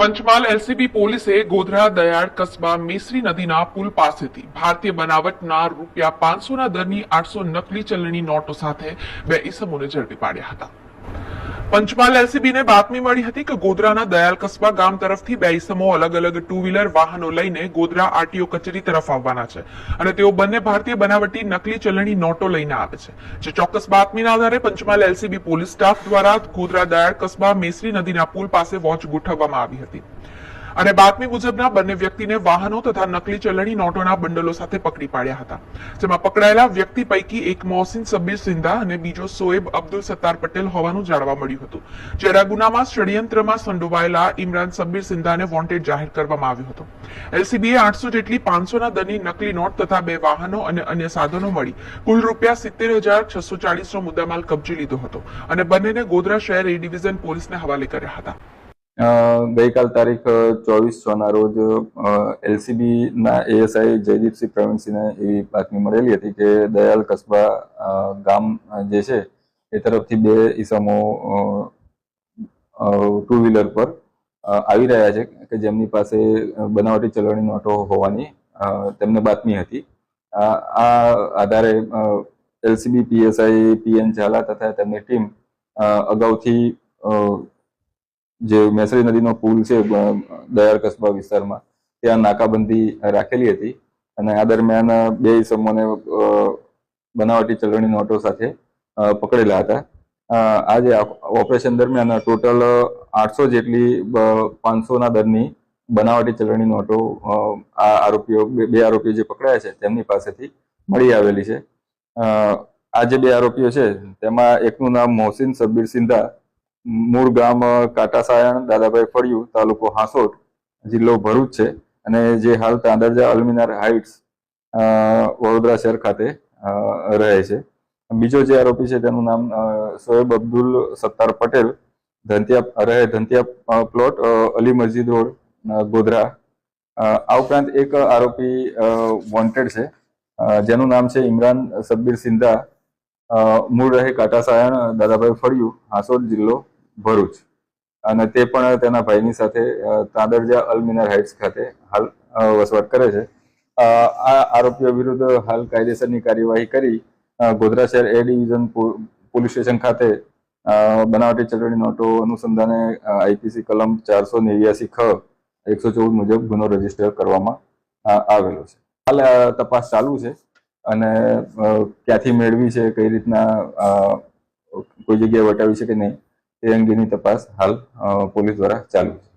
Panchmahal LCB પોલીસે ગોધરા, દયાળ, કસ્બા, મેસરી નદીના પુલ પાસેથી ભારતીય બનાવટના રૂપિયા પાંચસોના દરની આઠસો નકલી ચલણી નોટો સાથે બે ઇસમોને ઝડપી પાડ્યા હતા. પંચમહાલ એલસીબીને બાતમી મળી હતી કે ગોધરાના દયાલ કસ્બા ગામ તરફથી બે ઇસમો અલગ અલગ ટુ વ્હીલર વાહનો લઈને ગોધરા આરટીઓ કચેરી તરફ આવવાના છે. અને તેઓ બંને ભારતીય બનાવટી નકલી ચલણી નોટો લઈને આવે છે. જે ચોક્કસ બાતમીના આધારે પંચમહાલ એલસીબી પોલીસ સ્ટાફ દ્વારા ગોધરા દયાળ કસ્બા મેસરી નદીના પુલ પાસે વોચ ગોઠવવામાં આવી હતી. અને બાતમી મુજબના બંને વ્યક્તિને વાહનો તથા નકલી ચલણી નોટોના બંડલો સાથે પકડી પાડ્યા હતા, જેમાં પકડાયેલા વ્યક્તિ પૈકી એક મોહસિન સબીર સિંધા અને બીજો સોએબ અબ્દુલ સત્તાર પટેલ હોવાનું જાણવા મળ્યું હતું. જ્યારે ગુનામાં ષડયંત્રમાં સંડોવાયેલા ઇમરાન સબીર સિંધાને વોન્ટેડ જાહેર કરવામાં આવ્યો હતો. એલસીબીએ આઠસો જેટલી પાંચસોના દરની નકલી નોટ તથા બે વાહનો અને અન્ય સાધનો મળી, કુલ રૂપિયા સિત્તેર હજાર છસો ચાલીસનો મુદ્દામાલ કબજે લીધો હતો અને બંનેને ગોધરા શહેર એ ડિવિઝન પોલીસને હવાલે કર્યા હતા. ગઈકાલ તારીખ ચોવીસ છ ના રોજ એલસીબી ના એએસઆઈ જયદીપસિંહ પ્રવીણસિંહને એવી બાતમી મળેલી હતી કે દયાલ કસ્બા ગામ જે છે, એ તરફથી બે ઈસમો ટુ વ્હીલર પર આવી રહ્યા છે કે જેમની પાસે બનાવટી ચલણી નોટો હોવાની તેમને બાતમી હતી. આ આધારે એલસીબી, પીએસઆઈ, પીએન ઝાલા તથા તેમની ટીમ અગાઉથી જે મેસરી નદીનો પુલ છે દયાર કસ્બા વિસ્તારમાં, ત્યાં નાકાબંધી રાખેલી હતી. અને આ દરમિયાન બે ઇસમોને બનાવટી ચલણી નોટો સાથે પકડેલા હતા. આજે ઓપરેશન દરમિયાન ટોટલ આઠસો જેટલી પાંચસોના દરની બનાવટી ચલણી નોટો આ આરોપીઓ, બે આરોપીઓ જે પકડાયા છે, તેમની પાસેથી મળી આવેલી છે. આ જે બે આરોપીઓ છે, તેમાં એકનું નામ મોહસિન સબ્બીર સિંધા મૂળ ગામ કાટાસાયણ, દાદાભાઈ ફળિયું, તાલુકો હાંસોટ, જિલ્લો ભરૂચ છે. અને જે હાલ તાંદરજા અલ્મિનાર હાઇટ્સ વડોદરા શહેર ખાતે રહે છે. બીજો જે આરોપી છે તેનું નામ સોએબ અબ્દુલ સત્તાર પટેલ, ધંતિયા, રહે ધંતિયા પ્લોટ અલી મસ્જિદ રોડ ગોધરા. આ ઉપરાંત એક આરોપી વોન્ટેડ છે. જેનું નામ છે ઇમરાન સબ્બીર સિંધા. મૂળ રહે કાટાસાયણ દાદાભાઈ ફળિયું હાંસોદ જિલ્લો ભરૂચ. અને તે પણ તેના ભાઈની સાથે તાદરજા અલમિનાર હાઇટ્સ ખાતે હાલ વસવાટ કરે છે. આ આરોપીઓ વિરુદ્ધ હાલ કાયદેસરની કાર્યવાહી કરી ગોધરા શહેર એ ડિવિઝન પોલીસ સ્ટેશન ખાતે બનાવટી ચટણી નોટો અનુસંધાને આઈપીસી કલમ ચારસો નેવ્યાસી ખ, એકસો ચૌદ મુજબ ગુનો રજિસ્ટર કરવામાં આવેલો છે. હાલ તપાસ ચાલુ છે. અને ક્યાંથી મેળવી છે, કઈ રીતના કોઈ જગ્યાએ વટાવી છે કે નહીં તે અંગેની તપાસ હાલ પોલીસ દ્વારા ચાલુ છે.